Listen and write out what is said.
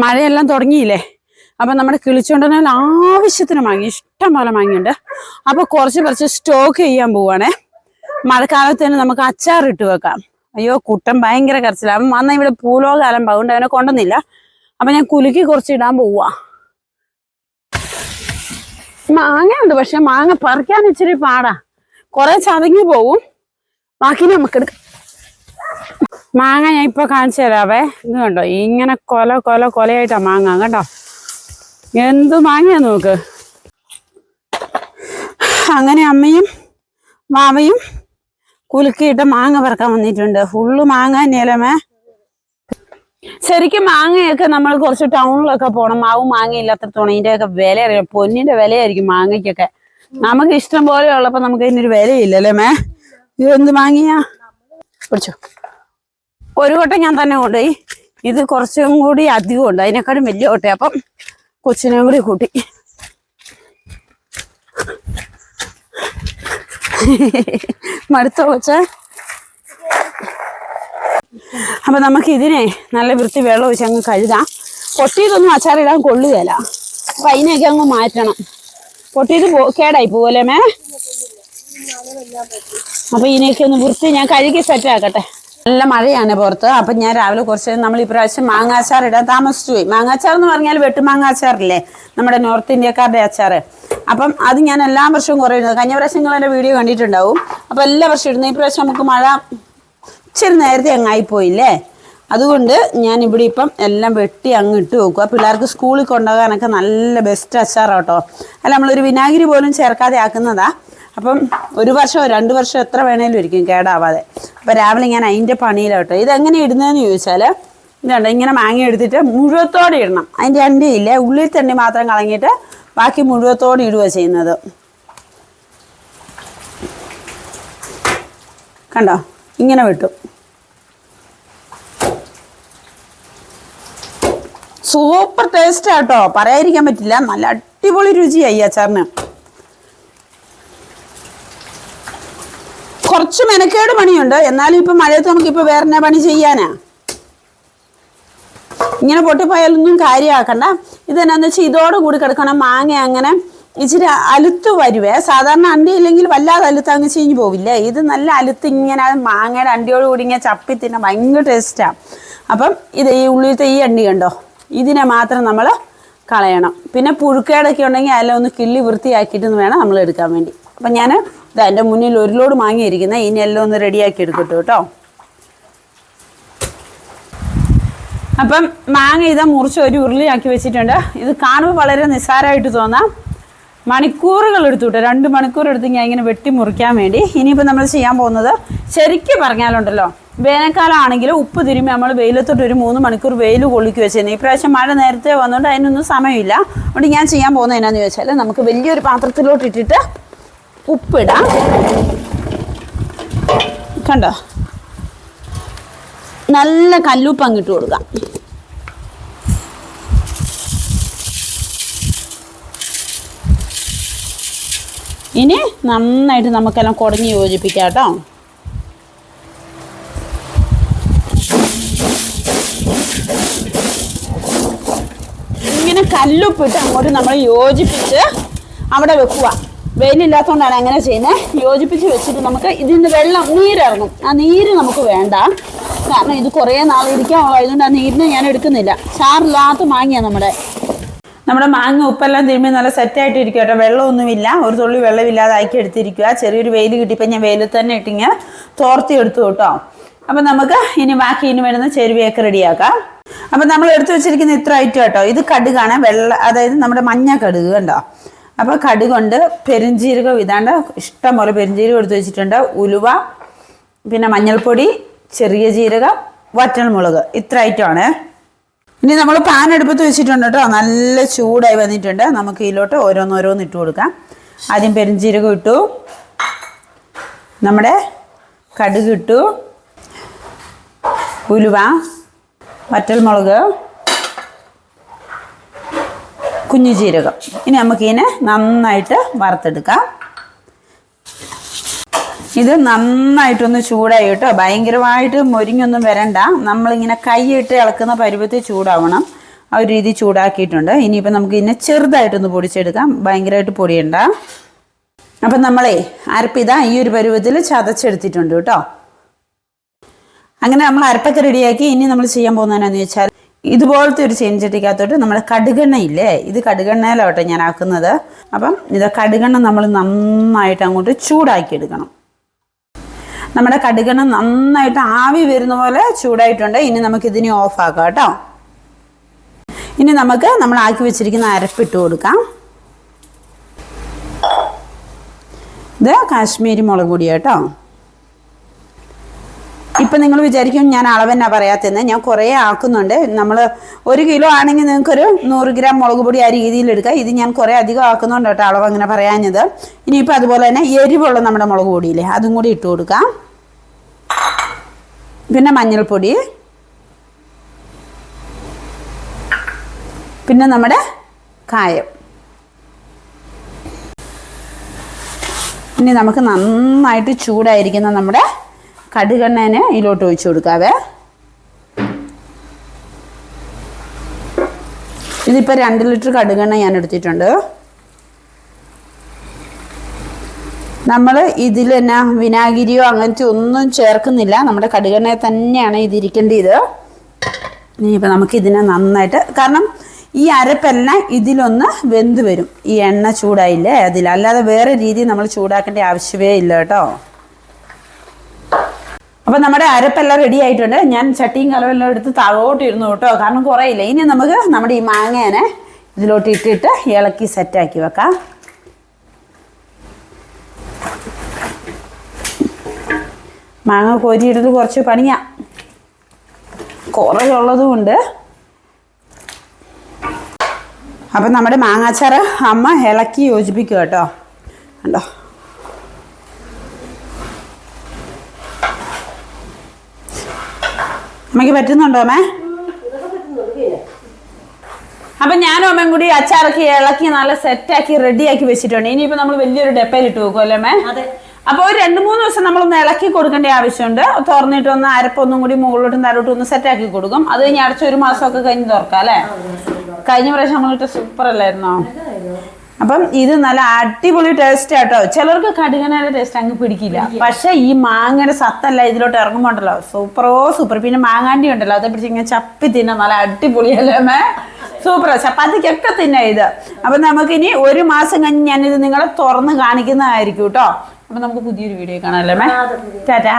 മഴയെല്ലാം തുടങ്ങിയില്ലേ? അപ്പം നമ്മുടെ കിളിച്ചുകൊണ്ടനാൽ ആവശ്യത്തിന് മാങ്ങി ഇഷ്ടം പോലെ മാങ്ങിയുണ്ട് അപ്പോൾ കുറച്ച് കുറച്ച് സ്റ്റോക്ക് ചെയ്യാൻ പോവാണേ. തന്നെ നമുക്ക് അച്ചാർ ഇട്ട് വെക്കാം. അയ്യോ കുട്ടൻ ഭയങ്കര കരച്ചില്ല അവൻ വന്ന ഇവിടെ പൂലോകാലം അതുകൊണ്ട് അവനെ കൊണ്ടുവന്നില്ല. അപ്പൊ ഞാൻ കുലുക്കി കുറച്ച് ഇടാൻ പോവാ. മാങ്ങയുണ്ട് പക്ഷെ മാങ്ങ പറിക്കാൻ ഇച്ചിരി പാടാ. കുറെ ചതങ്ങി പോവും. ബാക്കി നമുക്ക് എടുക്കാം. മാങ്ങ ഞാൻ ഇപ്പൊ കാണിച്ചു തരാവേ. ഇത് കണ്ടോ? ഇങ്ങനെ കൊല കൊല കൊലയായിട്ടാ മാങ്ങ. കണ്ടോ? എന്തു മാങ്ങയാ നോക്ക്? അങ്ങനെ അമ്മയും മാമയും കുലുക്കിയിട്ട് മാങ്ങ പറക്കാൻ വന്നിട്ടുണ്ട്. ഫുള്ള് മാങ്ങ തന്നെയല്ലേ ശരിക്കും മാങ്ങയൊക്കെ നമ്മൾ കുറച്ച് ടൗണിലൊക്കെ പോകണം മാവും മാങ്ങ ഇല്ലാത്തടത്തോണം ഇതിന്റെയൊക്കെ വില അറിയാം പൊന്നിന്റെ വിലയായിരിക്കും മാങ്ങയ്ക്കൊക്കെ. നമുക്ക് ഇഷ്ടം പോലെ ഉള്ളപ്പോ നമുക്ക് ഇതിനൊരു വിലയില്ലല്ലേ മേ ഇത് എന്ത് മാങ്ങിയാ? പിടിച്ചോ. ഒരു കൊട്ട ഞാൻ തന്നെ കൊണ്ടുപോയി. ഇത് കുറച്ചും കൂടി അധികം ഉണ്ട്. അതിനെക്കാളും വലിയ കൊട്ട അപ്പം കൊച്ചിനെയും കൂടി കൂട്ടി. മടുത്തോ കൊച്ച. അപ്പൊ നമുക്ക് ഇതിനെ നല്ല വൃത്തി വെള്ളം ഒഴിച്ച് അങ്ങ് കഴുകാം. പൊട്ടിയതൊന്നും അച്ചാറിടാൻ കൊള്ളുകയല്ല അപ്പൊ അതിനെയൊക്കെ അങ്ങ് മാറ്റണം. പൊട്ടിയത് കേടായി പോവല്ലേ മേ അപ്പൊ ഇതിനെയൊക്കെ ഒന്ന് വൃത്തി ഞാൻ കഴുകി സെറ്റ് ആക്കട്ടെ. നല്ല മഴയാണ് പുറത്ത്. അപ്പൊ ഞാൻ രാവിലെ കുറച്ച് നമ്മൾ ഇപ്രാവശ്യം മാങ്ങാച്ചാർ ഇടാൻ താമസിച്ചു പോയി. മാങ്ങാച്ചാർ എന്ന് പറഞ്ഞാൽ വെട്ടുമാങ്ങാച്ചാറില്ലേ നമ്മുടെ നോർത്ത് ഇന്ത്യക്കാരുടെ അച്ചാർ അപ്പം അത് ഞാൻ എല്ലാ വർഷവും കുറേ ഇടുന്നത്. കഴിഞ്ഞ പ്രാവശ്യം നിങ്ങൾ എന്റെ വീഡിയോ കണ്ടിട്ടുണ്ടാവും. അപ്പോൾ എല്ലാ വർഷവും ഇടുന്നത്. ഈ പ്രാവശ്യം നമുക്ക് മഴ ഇച്ചിരി നേരത്തെ അങ്ങായിപ്പോയില്ലേ അതുകൊണ്ട് ഞാൻ ഇവിടെ ഇപ്പം എല്ലാം വെട്ടി അങ്ങ് ഇട്ട് വെക്കുക പിള്ളേർക്ക് സ്കൂളിൽ കൊണ്ടുപോകാനൊക്കെ നല്ല ബെസ്റ്റ് അച്ചാറാട്ടോ. അല്ല നമ്മളൊരു വിനാഗിരി പോലും ചേർക്കാതെ ആക്കുന്നതാ. അപ്പം ഒരു വർഷമോ രണ്ട് വർഷമോ എത്ര വേണേലും ഇരിക്കും കേടാവാതെ. അപ്പം രാവിലെ ഞാൻ അതിന്റെ പണിയിലോട്ടെ ഇതെങ്ങനെ ഇടുന്നതെന്ന് ചോദിച്ചാൽ ഇതുണ്ട് ഇങ്ങനെ മാങ്ങ എടുത്തിട്ട് മുഴുവത്തോടെ ഇടണം. അതിന്റെ അണ്ടി ഇല്ല ഉള്ളിൽ തന്നെ മാത്രം കളഞ്ഞിട്ട് ബാക്കി മുഴുവത്തോടെ ഇടുക ചെയ്യുന്നത്. കണ്ടോ? ഇങ്ങനെ വിട്ടു. സൂപ്പർ ടേസ്റ്റ് ആട്ടോ പറയാതിരിക്കാൻ പറ്റില്ല. നല്ല അടിപൊളി രുചിയായി അച്ചാറിന് കുറച്ച് മെനക്കേട് പണിയുണ്ട്. എന്നാലും ഇപ്പൊ മഴയത്ത് നമുക്ക് ഇപ്പൊ വേറെ പണി ചെയ്യാനാ? ഇങ്ങനെ പൊട്ടിപ്പോയാലൊന്നും കാര്യമാക്കണ്ട. ഇതെന്നാന്ന് വെച്ചാൽ ഇതോടുകൂടി കിടക്കണം മാങ്ങ അങ്ങനെ ഇച്ചിരി അലുത്ത് വരുവേ. സാധാരണ അണ്ടി ഇല്ലെങ്കിൽ വല്ലാതെ അലുത്ത് അങ്ങ് ചീഞ്ഞു പോവില്ലേ? ഇത് നല്ല അലുത്ത് ഇങ്ങനെ മാങ്ങയുടെ അണ്ടിയോട് കൂടി ഇങ്ങനെ ചപ്പി തിന്നെ ഭയങ്കര ടേസ്റ്റാണ് അപ്പം ഇത് ഈ ഉള്ളിലത്തെ ഈ അണ്ടി കണ്ടോ? ഇതിനെ മാത്രം നമ്മൾ കളയണം. പിന്നെ പുഴുക്കേടൊക്കെ ഉണ്ടെങ്കിൽ അതെല്ലാം ഒന്ന് കിള്ളി വൃത്തിയാക്കിയിട്ട് വേണം നമ്മൾ എടുക്കാൻ വേണ്ടി. അപ്പം ഞാൻ ഇതാ എന്റെ മുന്നിൽ ഒരു ലോഡ് മാങ്ങിയിരിക്കുന്ന. ഇനി എല്ലാം ഒന്ന് റെഡിയാക്കി എടുക്കട്ടു കേട്ടോ. അപ്പം മാങ്ങ ഇതാ മുറിച്ച് ഒരു ഉരുളിയാക്കി വെച്ചിട്ടുണ്ട്. ഇത് കാണുമ്പോൾ വളരെ നിസ്സാരമായിട്ട് തോന്നാം. മണിക്കൂറുകൾ എടുത്തു കേട്ടോ. രണ്ട് മണിക്കൂർ എടുത്ത് ഞാൻ ഇങ്ങനെ വെട്ടി മുറിക്കാൻ വേണ്ടി. ഇനിയിപ്പോൾ നമ്മൾ ചെയ്യാൻ പോകുന്നത് ശരിക്കും പറഞ്ഞാലുണ്ടല്ലോ വേനൽക്കാലമാണെങ്കിൽ ഉപ്പ് തിരുമ്മി നമ്മൾ വെയിലത്തോട്ട് ഒരു മൂന്ന് മണിക്കൂർ വെയിൽ കൊള്ളിക്ക് വെച്ചിരുന്നു ഇപ്രാവശ്യം മഴ നേരത്തെ വന്നുകൊണ്ട് അതിനൊന്നും സമയമില്ല. അതുകൊണ്ട് ഞാൻ ചെയ്യാൻ പോകുന്നത് എന്നാന്ന് ചോദിച്ചാൽ നമുക്ക് വലിയൊരു പാത്രത്തിലോട്ട് ഇട്ടിട്ട് ഉപ്പിടാം. കണ്ടോ? നല്ല കല്ലുപ്പ് അങ്ങിട്ട് കൊടുക്കാം ഇനി നന്നായിട്ട് നമുക്കെല്ലാം കുടഞ്ഞ് യോജിപ്പിക്കാം കേട്ടോ. ഇങ്ങനെ കല്ലുപ്പിട്ട് അങ്ങോട്ട് നമ്മൾ യോജിപ്പിച്ച് അവിടെ വെക്കുക. വെയിലില്ലാത്തതുകൊണ്ടാണ് അങ്ങനെ ചെയ്യുന്നത് യോജിപ്പിച്ച് വെച്ചിട്ട് നമുക്ക് നിന്ന് വെള്ളം നീരിറങ്ങും. ആ നീര് നമുക്ക് വേണ്ട. കാരണം ഇത് കുറേ നാൾ ഇരിക്കാനുള്ളതുകൊണ്ട് ആ നീരിനെ ഞാൻ എടുക്കുന്നില്ല. ചാറില്ലാത്ത മാങ്ങിയാണ് നമ്മുടെ. നമ്മുടെ മാങ്ങ ഉപ്പെല്ലാം തിരുമ്പി നല്ല സെറ്റായിട്ട് ഇരിക്കും കേട്ടോ. വെള്ളമൊന്നുമില്ല. ഒരു തുള്ളി വെള്ളമില്ലാതെ ആക്കി എടുത്തിരിക്കുക ചെറിയൊരു വെയിൽ കിട്ടിയപ്പോൾ ഞാൻ വെയിലിൽ തന്നെ ഇട്ടിങ്ങ് തോർത്തി എടുത്തു കേട്ടോ. അപ്പം നമുക്ക് ഇനി ബാക്കി ഇനി വരുന്ന ചെരുവിയൊക്കെ റെഡിയാക്കാം. അപ്പം നമ്മൾ എടുത്തു വെച്ചിരിക്കുന്ന ഇത്ര ഐറ്റം കേട്ടോ. ഇത് കടുകാണ്. വെള്ള അതായത് നമ്മുടെ മഞ്ഞ കടുക് കണ്ടോ? അപ്പോൾ കടുകൊണ്ട് പെരുംജീരകം ഇതാണ്ട് ഇഷ്ടം പോലെ പെരുംജീരകം എടുത്തു വെച്ചിട്ടുണ്ട്. ഉലുവ പിന്നെ മഞ്ഞൾപ്പൊടി ചെറിയ ജീരകം വറ്റൽമുളക്. ഇത്ര ഐറ്റമാണ് ഇനി നമ്മൾ പാൻ എടുപ്പത്ത് വെച്ചിട്ടുണ്ട് കേട്ടോ. നല്ല ചൂടായി വന്നിട്ടുണ്ട്. നമുക്ക് ഇതിലോട്ട് ഓരോന്നോരോന്ന് ഇട്ട് കൊടുക്കാം. ആദ്യം പെരുംജീരകം ഇട്ടു. നമ്മുടെ കടുക് ഇട്ടു. ഉലുവ വറ്റൽമുളക് കുഞ്ഞു ജീരകം. ഇനി നമുക്കിതിനെ നന്നായിട്ട് വറുത്തെടുക്കാം. ഇത് നന്നായിട്ടൊന്ന് ചൂടായി കേട്ടോ. ഭയങ്കരമായിട്ട് മൊരിഞ്ഞൊന്നും വരണ്ട. നമ്മളിങ്ങനെ കൈയിട്ട് ഇളക്കുന്ന പരുവത്തിൽ ചൂടാവണം. ആ ഒരു രീതി ചൂടാക്കിയിട്ടുണ്ട്. ഇനിയിപ്പോൾ നമുക്ക് ഇതിനെ ചെറുതായിട്ടൊന്ന് പൊടിച്ചെടുക്കാം. ഭയങ്കരമായിട്ട് പൊടിയണ്ട. അപ്പം നമ്മളെ അരപ്പിത ഈ ഒരു പരുവത്തിൽ ചതച്ചെടുത്തിട്ടുണ്ട് കേട്ടോ. അങ്ങനെ നമ്മൾ അരപ്പൊക്കെ റെഡിയാക്കി ഇനി നമ്മൾ ചെയ്യാൻ പോകുന്നതെന്നു വെച്ചാൽ ഇതുപോലത്തെ ഒരു ചെഞ്ചട്ടിക്കകത്തോട്ട് നമ്മൾ കടുകെണ്ണ ഇല്ലേ ഇത് കടുകെണ്ണയിലോട്ടെ ഞാൻ ആക്കുന്നത്. അപ്പം ഇത് കടുകെണ്ണ നമ്മൾ നന്നായിട്ട് അങ്ങോട്ട് ചൂടാക്കി എടുക്കണം നമ്മുടെ കടുകെണ്ണ നന്നായിട്ട് ആവി വരുന്ന പോലെ ചൂടായിട്ടുണ്ട്. ഇനി നമുക്ക് ഇതിനെ ഓഫ് ആക്കാം കേട്ടോ. ഇനി നമുക്ക് നമ്മൾ ആക്കി വെച്ചിരിക്കുന്ന അരപ്പിട്ട് കൊടുക്കാം. ഇത് കാശ്മീരി മുളക് പൊടി കേട്ടോ. ഇപ്പം നിങ്ങൾ വിചാരിക്കും ഞാൻ അളവെന്നാ പറയാത്തതെന്ന്. ഞാൻ കുറേ ആക്കുന്നുണ്ട്. നമ്മൾ ഒരു കിലോ ആണെങ്കിൽ നിങ്ങൾക്കൊരു നൂറ് ഗ്രാം മുളക് പൊടി ആ രീതിയിൽ എടുക്കുക ഇത് ഞാൻ കുറേ അധികം ആക്കുന്നുണ്ട് കേട്ടോ അളവ് അങ്ങനെ പറയാഞ്ഞത്. ഇനിയിപ്പോൾ അതുപോലെ തന്നെ എരിവുള്ള നമ്മുടെ മുളക് പൊടിയില്ലേ അതും കൂടി ഇട്ട് കൊടുക്കാം. പിന്നെ മഞ്ഞൾപ്പൊടി. പിന്നെ നമ്മുടെ കായം. ഇനി നമുക്ക് നന്നായിട്ട് ചൂടായിരിക്കുന്ന നമ്മുടെ കടുകെണ്ണേനെ ഇതിലോട്ട് ഒഴിച്ചു കൊടുക്കാവേ. ഇതിപ്പോൾ രണ്ട് ലിറ്റർ കടുകെണ്ണ ഞാൻ എടുത്തിട്ടുണ്ട്. നമ്മൾ ഇതിൽ തന്നെ വിനാഗിരിയോ അങ്ങനത്തെ ഒന്നും ചേർക്കുന്നില്ല. നമ്മുടെ കടുകെണ്ണയെ തന്നെയാണ് ഇതിരിക്കേണ്ടത്. ഇനിയിപ്പോൾ നമുക്ക് ഇതിനെ നന്നായിട്ട് കാരണം ഈ അരപ്പെല്ലാം ഇതിലൊന്ന് വെന്ത് വരും. ഈ എണ്ണ ചൂടായില്ലേ അതിൽ അല്ലാതെ വേറെ രീതി നമ്മൾ ചൂടാക്കേണ്ട ആവശ്യമേ ഇല്ല കേട്ടോ. അപ്പം നമ്മുടെ അരപ്പെല്ലാം റെഡി ആയിട്ടുണ്ട്. ഞാൻ ചട്ടിയും കലവെല്ലാം എടുത്ത് താഴോട്ട് ഇരുന്നു കേട്ടോ. കാരണം കുറേയില്ല. ഇനി നമുക്ക് നമ്മുടെ ഈ മാങ്ങേനെ ഇതിലോട്ട് ഇട്ടിട്ട് ഇളക്കി സെറ്റാക്കി വെക്കാം. മാങ്ങ കോരിയിടൽ കുറച്ച് പണിയാ. കുറേ ഉണ്ട് അപ്പം നമ്മുടെ മാങ്ങാച്ചാറ് അമ്മ ഇളക്കി യോജിപ്പിക്കുക കേട്ടോ. കണ്ടോ? അമ്മയ്ക്ക് പറ്റുന്നുണ്ടോ അമ്മേ? അപ്പൊ ഞാനും അമ്മയും കൂടി അച്ചാറൊക്കെ ഇളക്കി നല്ല സെറ്റാക്കി റെഡിയാക്കി വെച്ചിട്ടുണ്ട്. ഇനിയിപ്പോ നമ്മൾ വലിയൊരു ഡെപ്പയിൽ ഇട്ട് വെക്കും അല്ലേ അമ്മേ? അതെ. അപ്പൊ ഒരു രണ്ട് മൂന്ന് ദിവസം നമ്മളൊന്ന് ഇളക്കി കൊടുക്കേണ്ട ആവശ്യമുണ്ട്. തുറന്നിട്ട് ഒന്ന് അരപ്പൊന്നും കൂടി മുകളിലോട്ടും താഴോട്ടും ഒന്ന് സെറ്റാക്കി കൊടുക്കും. അത് കഴിഞ്ഞ് അടച്ച ഒരു മാസമൊക്കെ കഴിഞ്ഞ് തുറക്കാം അല്ലേ? കഴിഞ്ഞ പ്രാവശ്യം നമ്മളിട്ട് സൂപ്പർ അല്ലായിരുന്നോ? അപ്പം ഇത് നല്ല അടിപൊളി ടേസ്റ്റ് ആട്ടോ. ചിലർക്ക് കടുകനയുടെ ടേസ്റ്റ് അങ്ങ് പിടിക്കില്ല. പക്ഷെ ഈ മാങ്ങയുടെ സത്തല്ല ഇതിലോട്ട് ഇറങ്ങുമ്പോണ്ടല്ലോ. സൂപ്പറോ സൂപ്പർ പിന്നെ മാങ്ങാണ്ടി ഉണ്ടല്ലോ. അത് പിടിച്ച് ഇങ്ങനെ ചപ്പി തിന്നാൻ നല്ല അടിപൊളിയല്ലേ മേ സൂപ്പർ ചപ്പാത്തിക്കൊക്കെ തിന്നാ ഇത്. അപ്പൊ നമുക്കിനി ഒരു മാസം കഴിഞ്ഞ് ഞാനിത് നിങ്ങളെ തുറന്ന് കാണിക്കുന്നതായിരിക്കും കേട്ടോ. അപ്പൊ നമുക്ക് പുതിയൊരു വീഡിയോ കാണാം അല്ലേ മേ ടാറ്റാ.